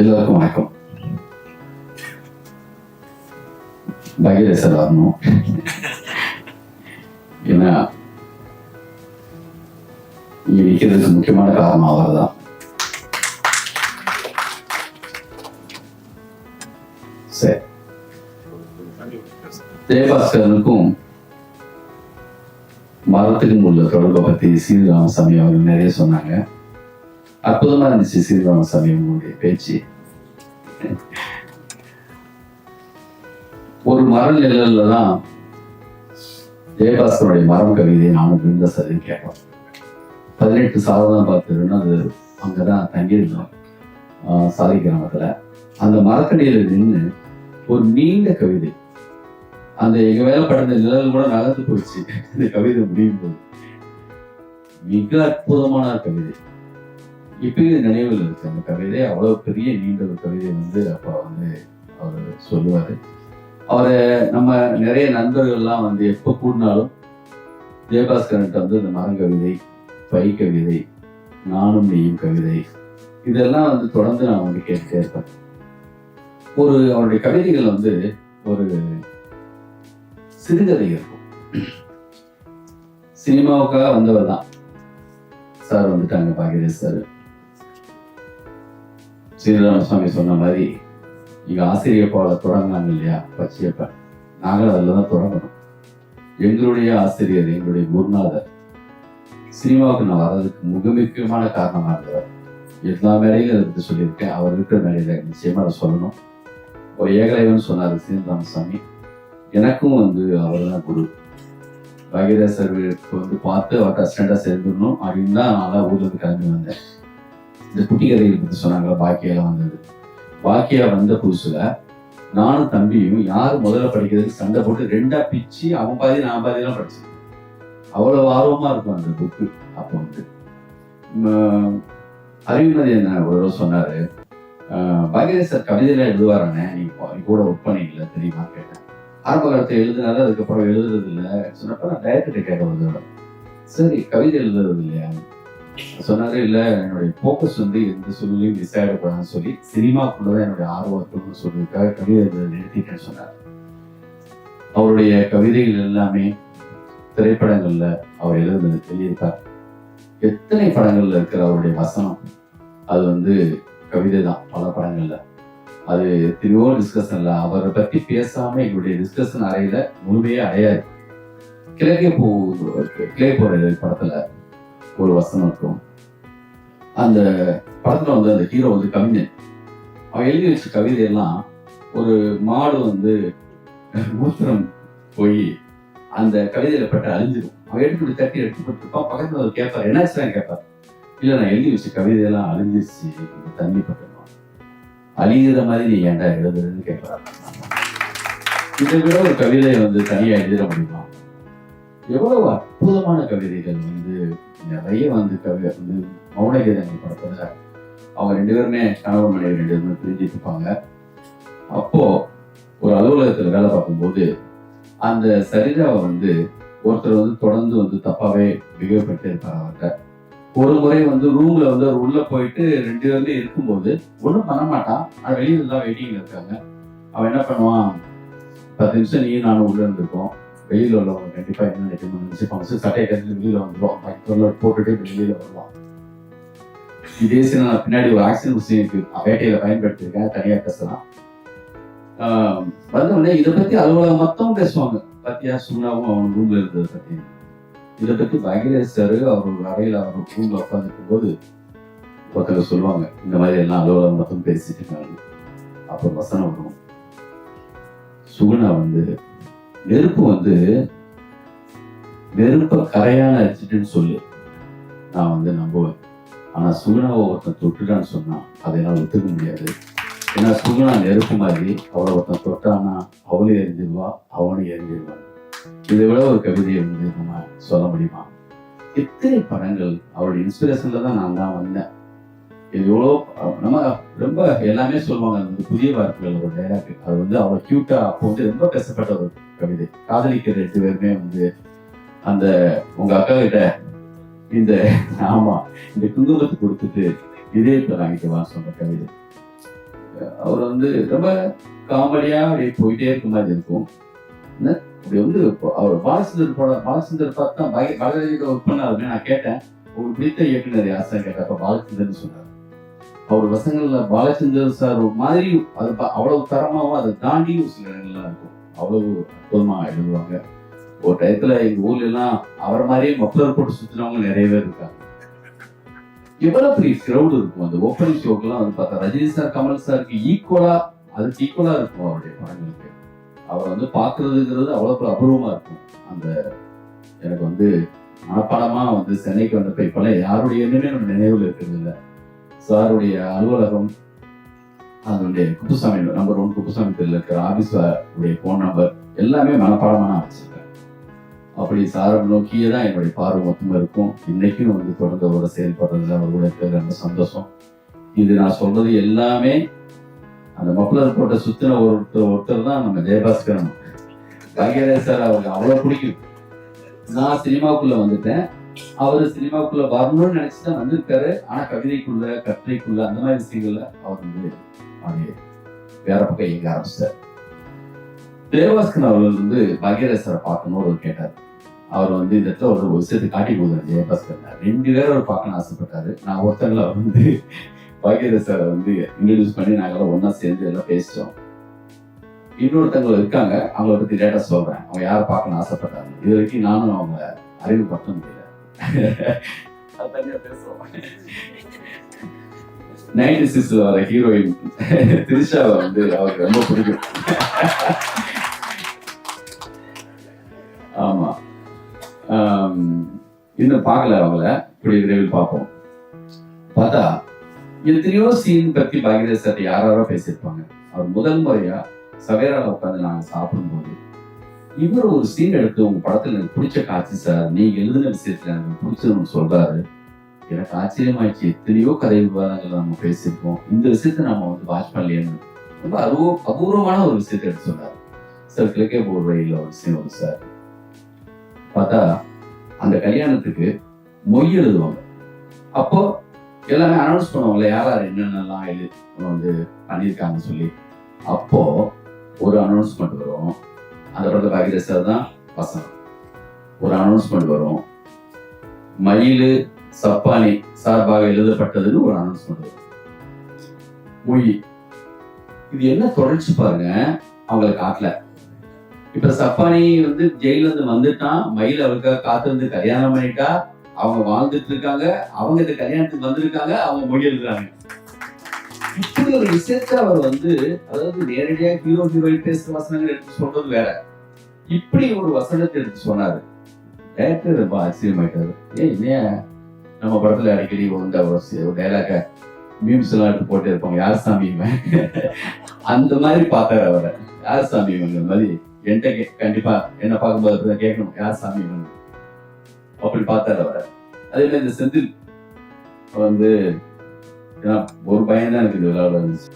எல்லாருக்கும் வணக்கம். பகிரேசர் வரணும். ஏன்னா இங்க நிற்கிறதுக்கு முக்கியமான காரணம் அவர் தான் சரி. ஜெயபாஸ்கரனுக்கும் மரத்துக்கும் உள்ள தொடர்பை பத்தி சீனிவாமசாமி அவர்கள் நிறைய சொன்னாங்க. அற்புதமா இருந்துச்சு சீர்ராமசாமி உங்களுடைய பேச்சு. ஒரு மர நிழல்ல தான் ஜெயபாஸ்கருடைய மரம் கவிதையை நானும் விழுந்த சரி கேட்டோம் பதினெட்டு சாதனம் பார்த்துருன்னு அது அங்கதான் தங்கியிருந்தோம். ஆஹ் சாலை கிராமத்துல. அந்த மரத்தடியில் நின்று ஒரு நீண்ட கவிதை. அந்த எங்க மேல படுந்த நிழல் கூட நகர்ந்து போயிடுச்சு இந்த கவிதை முடியும் போது. மிக அற்புதமான கவிதை. இப்பயும் நினைவில் இருக்கு. அந்த கவிதை அவ்வளவு பெரிய நீண்ட ஒரு கவிதை வந்து அப்பா வந்து அவர் சொல்லுவார். அவரை நம்ம நிறைய நண்பர்கள்லாம் வந்து எப்போ கூடினாலும் ஜெயபாஸ்கரன்ட்ட வந்து இந்த மரங்கவிதை பை கவிதை நானும் நீயும் கவிதை இதெல்லாம் வந்து தொடர்ந்து நான் வந்து கேட்டுட்டே இருப்பேன். ஒரு அவருடைய கவிதைகள் வந்து ஒரு சிறுகதை இருக்கும். சினிமாவுக்காக வந்தவர் தான். சார் வந்துட்டாங்க பாகிரேஷ் சார். ஸ்ரீராமசாமி சொன்ன மாதிரி நீங்கள் ஆசிரியர் போல தொடங்கினாங்க இல்லையா? பச்சையப்ப. நாங்கள் அதில் தான் தொடங்கணும். எங்களுடைய ஆசிரியர் எங்களுடைய குருநாதர் சினிமாவுக்கு நான் வர்றதுக்கு மிக முக்கியமான காரணமாக இருந்தவர். எல்லா மேடையிலும் அதை பற்றி சொல்லியிருக்கேன். அவர் இருக்கிற மேலையில் நிச்சயமா அதை சொல்லணும். இப்போ ஏகலைவன் சொன்னார் சீனிராமசாமி எனக்கும் வந்து அவர் தான் குரு. பாகியராசர் வந்து பார்த்து அவர்கிட்ட அசிஸ்டண்டாக சேர்ந்துடணும் அப்படின்னு தான் நான் ஊர்ல இருந்து கிளம்பி வந்தேன். இந்த குட்டி கதைகளை பற்றி சொன்னாங்களா? பாக்கியெல்லாம் வந்தது. பாக்கியா வந்த புதுசுல நானும் தம்பியும் யார் முதல்ல படிக்கிறதுக்கு சண்டை போட்டு ரெண்டா பிச்சு அவன் பாதி நான் பாதியெல்லாம் படிச்சேன். அவ்வளவு ஆர்வமா இருக்கும் அந்த புக்கு அப்போ வந்து உம், என்ன ஒரு தடவை சொன்னாரு. பாகியராசர் கவிதையில எழுதுவாரானே? நீ நீ கூட ஒர்க் பண்ணீங்கல்ல தெரியுமா? கேட்டேன். ஆரம்ப காலத்தை எழுதினால அதுக்கப்புறம் எழுதுறது இல்லை. சொன்னப்ப நான் டைரக்டர் கேட்க வந்து சரி கவிதை எழுதுறது இல்லையா? சொன்னாரு இல்ல என்னுடைய ஃபோக்கஸ் வந்து எந்த சூழ்நிலையும் மிஸ் ஆகிடக்கூடாதுன்னு சொல்லி சினிமாக்குள்ளதான் என்னுடைய ஆர்வம் இருக்கணும்னு சொல்லியிருக்காக கவிதை நிறுத்திட்டேன்னு சொன்னார். அவருடைய கவிதைகள் எல்லாமே திரைப்படங்கள்ல அவர் எழுதுனது எழுதியிருக்கார். எத்தனை படங்கள்ல இருக்கிற அவருடைய வசனம் அது வந்து கவிதை தான் பல படங்கள்ல. அது எத்தனையோ டிஸ்கஷன்ல அவரை பத்தி பேசாம எங்களுடைய டிஸ்கஷன் அறையில முழுமையே அடையாது கிழக்கே போ கிளே போற படத்துல ஒரு வசனம் இருக்கும். அந்த படத்துல வந்து அந்த ஹீரோ வந்து கவிஞன். அவன் எழுதி வச்ச கவிதையெல்லாம் ஒரு மாடு வந்து மூத்திரம் போய் அந்த கவிதையில பட்டு அழிஞ்சிடும் அவன் எடுத்து தட்டி எடுத்து போட்டுருப்பான். பக்கத்துல அவர் கேட்பார் என்னாச்சுதான் கேட்பார் இல்ல நான் எழுதி வச்ச கவிதையெல்லாம் அழிஞ்சிருச்சு. தண்ணி பட்டுருவான் அழிகிற மாதிரி நீ ஏன்டா எழுதுறதுன்னு கேட்பார் இதை விட ஒரு கவிதை வந்து தனியா எழுதிட முடியுமா? எவ்வளவு அற்புதமான கவிதைகள் வந்து நிறைய வந்து கவி வந்து மௌனகீதங்கள் படத்துல அவங்க ரெண்டு பேருமே கணவன் மனைவி ரெண்டு பேருமே பிரிஞ்சிட்டு இருப்பாங்க. அப்போ ஒரு அலுவலகத்துல வேலை பார்க்கும்போது அந்த சரிதாவை வந்து ஒருத்தர் வந்து தொடர்ந்து வந்து தப்பாவே பிஹேவ் பண்ணிட்டே அவர்கிட்ட. ஒரு முறை வந்து ரூம்ல வந்து அவர் உள்ள போயிட்டு ரெண்டு பேருமே இருக்கும்போது ஒன்றும் பண்ண மாட்டான். ஆனால் வெளியில தான் வெயிட்டிங்ல இருக்காங்க. அவன் என்ன பண்ணுவான்? பத்து நிமிஷம் நீயும் நானும் உள்ள இருந்திருக்கோம். வெளியில் உள்ளவங்க கண்டிப்பா என்ன நினைக்கணும்னு நினச்சிப்பாங்க சரி, சட்டையை கட்டிட்டு வெளியில வந்துடும் மற்றவங்கள போட்டுட்டு வெளியில் வருவான் இதே சீனை நான் பின்னாடி ஒரு ஆக்சிடென்ட் சீனுக்கு வேட்டையில் பயன்படுத்தியிருக்கேன் தனியாக பேசலாம் ஆஹ் வந்த உடனே இதை பத்தி அலுவலகம் மொத்தம் பேசுவாங்க பத்தியா சுண்ணாவும் அவன் ரூம்ல இருந்தது பற்றி இதை பத்தி பகிரேஷ் சார் அவர் ஒரு அவர் ரூம்ல உட்காந்துருக்கும் போது ஒருத்தங்க சொல்லுவாங்க இந்த மாதிரி எல்லாம் அலுவலகம் மொத்தம் பேசிட்டு இருக்காங்க அப்புறம் வசனம் வரும் சுகுணா வந்து நெருப்பு வந்து நெருப்ப கரையான அரிச்சிட்டுன்னு சொல்லு. நான் வந்து நம்புவேன். ஆனா சுகுணாவை ஒருத்தன் தொட்டுட்டான்னு சொன்னா அதை என்னால் ஒத்துக்க முடியாது. ஏன்னா சுகுணா நெருப்பு மாதிரி அவளை ஒருத்தன் தொட்டான்னா அவளும் எரிஞ்சிருவா அவனும் எரிஞ்சிடுவான் இதை விட ஒரு கவிதையை வந்து நம்ம சொல்ல முடியுமா? எத்தனை படங்கள் அவருடைய இன்ஸ்பிரேஷன்ல தான் நான் தான் வந்தேன். இது எவ்வளோ நம்ம ரொம்ப எல்லாமே சொல்லுவாங்க புதிய வார்த்தைகள் ஒரு டைலாக் அது வந்து அவ்வளோ கியூட்டா அப்போ வந்து ரொம்ப பேசப்பட்ட கவிதை. காதலிக்கிற ரெண்டு பேருமே வந்து அந்த உங்க அக்கா கிட்ட இந்த ஆமா இந்த குங்குமத்தை கொடுத்துட்டு இதயத்தை வாங்கிக்கவா சொன்ன கவிதை. அவர் வந்து ரொம்ப காமெடியா அப்படியே போயிட்டே இருக்க மாதிரி இருக்கும். அப்படி வந்து அவர் பாலச்சந்தர் பட பாலச்சந்தர் பார்த்தா பய பாலராஜிட்ட ஒர்க் பண்ணாருன்னு நான் கேட்டேன். உங்களுக்கு பிடித்த இயக்குனர் யாசன் கேட்டப்ப பாலச்சந்தர்னு சொன்னார். அவர் வசங்கள்ல பாலச்சந்தர் சார் ஒரு மாதிரி அது அவ்வளவு தரமாவும் அதை தாண்டியும் சில இடங்கள்லாம் இருக்கும். அவ்வளவு அற்புதமா எழுதுவாங்க. ஒரு டயத்தில் எங்க ஊர்ல எல்லாம் அவரை மாதிரியே மப்ளர் போட்டு சுத்தினவங்க நிறைய பேர் இருக்காங்க. எவ்வளவு பெரிய க்ரௌடு இருக்கும். அந்த ஓப்பனிங் ஷோக்கெல்லாம் வந்து பார்த்தா ரஜினி சார் கமல் சாருக்கு ஈக்குவலா அதுக்கு ஈக்குவலா இருக்கும் அவருடைய படங்களுக்கு. அவர் வந்து பார்க்குறதுங்கிறது அவ்வளவு அபூர்வமா இருக்கும். அந்த எனக்கு வந்து மனப்பாடமா வந்து சென்னைக்கு வந்தப்ப இப்போல்லாம் யாருடைய எண்ணமே நம்ம நினைவுல இருக்கிறது இல்லை. சாருடைய அலுவலகம் அதனுடைய குப்புசாமி நம்பர் ஒன் குப்புசாமி தெருல இருக்கிற ஆபீஸ் உடைய ஃபோன் நம்பர் எல்லாமே மனப்பாடமாக நான் வச்சுருக்கேன். அப்படி சாரை நோக்கியே தான் என்னுடைய பார்வை மொத்தமாக இருக்கும். இன்னைக்கும் வந்து தொடர்ந்து அவரோட செயல்படுறதுல அவர் கூட ரொம்ப சந்தோஷம். இது நான் சொல்றது எல்லாமே அந்த மப்ளர் போட்ட சுத்தின ஒருத்தர் ஒருத்தர் தான் நம்ம ஜெயபாஸ்கரன் பாக்யராஜ் சார் அவருக்கு அவ்வளோ பிடிக்கும். நான் சினிமாவுக்குள்ளே வந்துட்டேன். அவரு சினிமாக்குள்ள வரணும்னு நினைச்சுதான் வந்திருக்காரு. ஆனா கவிதைக்குள்ள கட்டுரைக்குள்ள அந்த மாதிரி விஷயங்கள்ல அவர் வந்து அப்படியே வேற பக்கம் இயங்க ஆரம்பிச்சார். தேவாஸ்கன் அவர்கள் வந்து பாக்யராஜ் பார்க்கணும்னு அவர் கேட்டார். அவர் வந்து இந்த இடத்துல ஒரு விஷயத்தை காட்டி போதார் ஜெயபாஸ்கர் ரெண்டு பேரும் அவர் பார்க்கணும்னு ஆசைப்பட்டாரு. நான் ஒருத்தங்கள அவர் வந்து பாக்யராஜ் வந்து இன்ட்ரடியூஸ் பண்ணி நாங்களாம் ஒண்ணா சேர்ந்து எல்லாம் பேசிட்டோம். இன்னொருத்தவங்க இருக்காங்க அவங்கள பத்தி டேட்டா சொல்றேன். அவங்க யாரை பார்க்கணும்னு ஆசைப்பட்டாங்க. இது வரைக்கும் நானும் அவங்க அறிமுகப்படுத்த முடியல. நைன்டி சிக்ஸ்ல வர ஹீரோயின் திரிஷாவை வந்து அவருக்கு ரொம்ப பிடிக்கும். ஆமா. இன்னும் பார்க்கல அவங்கள இப்படி விரைவில் பார்ப்போம். பார்த்தா எத்தனையோ சீன் பத்தி பாகிராஜ் சார் யாரோ பேசியிருப்பாங்க. அவர் முதல் முறையா சவேரால உட்காந்து நாங்கள் சாப்பிடும்போது இவர் ஒரு சீன் எடுத்து உங்க படத்துல எனக்கு பிடிச்ச காட்சி சார் நீங்க எழுதின விஷயத்துல எனக்கு பிடிச்சதுன்னு சொல்றாரு. எனக்கு ஆச்சரியமாயிடுச்சு. எத்தனையோ கதை விவாதங்கள் நம்ம பேசியிருக்கோம். இந்த விஷயத்த நம்ம வந்து வாட்ச் பண்ணலையேன்னு. ரொம்ப அருவ அபூர்வமான ஒரு விஷயத்தை எடுத்து சொன்னார் சார் கிழக்கே போர் ரயில்ல ஒரு விஷயம் வரும் சார் பார்த்தா அந்த கல்யாணத்துக்கு மொய் எழுதுவாங்க. அப்போ எல்லாமே அனௌன்ஸ் பண்ணுவாங்கல்ல யார் யார் என்னென்னலாம் எழுதி வந்து பண்ணியிருக்காங்கன்னு சொல்லி. அப்போ ஒரு அனௌன்ஸ்மெண்ட் வரும். அந்த படத்தில் பாக்கிற சார் தான் வசனம் ஒரு அனௌன்ஸ்மெண்ட் வரும் மயில் சப்பானி சார்பாக எழுதப்பட்டதுன்னு ஒரு அனௌன்ஸ்மெண்ட் வரும் மொழி. இது என்ன தொடர்ச்சி பாருங்க அவங்களுக்கு காட்டல. இப்ப சப்பானி வந்து ஜெயில இருந்து வந்துட்டான் மயில் அவளுக்காக காத்திருந்து கல்யாணம் பண்ணிட்டா அவங்க வாழ்ந்துட்டு இருக்காங்க அவங்க இந்த கல்யாணத்துக்கு வந்திருக்காங்க அவங்க மொழி எழுதுறாங்க. இப்படி ஒரு விஷயத்த அவர் வந்து அதாவது நேரடியா ஹீரோ ஹீரோயின் பேசுற வசனங்கள் எடுத்து சொல்றது வேற. இப்படி ஒரு வசனத்தை எடுத்து சொன்னாரு. டேரக்டர் ரொம்ப ஆச்சரியமாயிட்டாரு. ஏய் ஏன் நம்ம படத்துல அடிக்கடி வந்து அவர் டைலாக மீம்ஸ் எல்லாம் எடுத்து போட்டு இருப்பாங்க. யார் சாமி அந்த மாதிரி பார்த்தாரு அவரை. யார் சாமி இவங்க மாதிரி என்கிட்ட கே- கண்டிப்பா என்ன பார்க்கும்போது அப்படிதான் கேட்கணும். யார் சாமி இவங்க அப்படி பார்த்தாரு அவரை. அதே மாதிரி இந்த செந்தில் வந்து ஏன்னா ஒரு பையன் தான் எனக்கு இது விளையாட இருந்துச்சு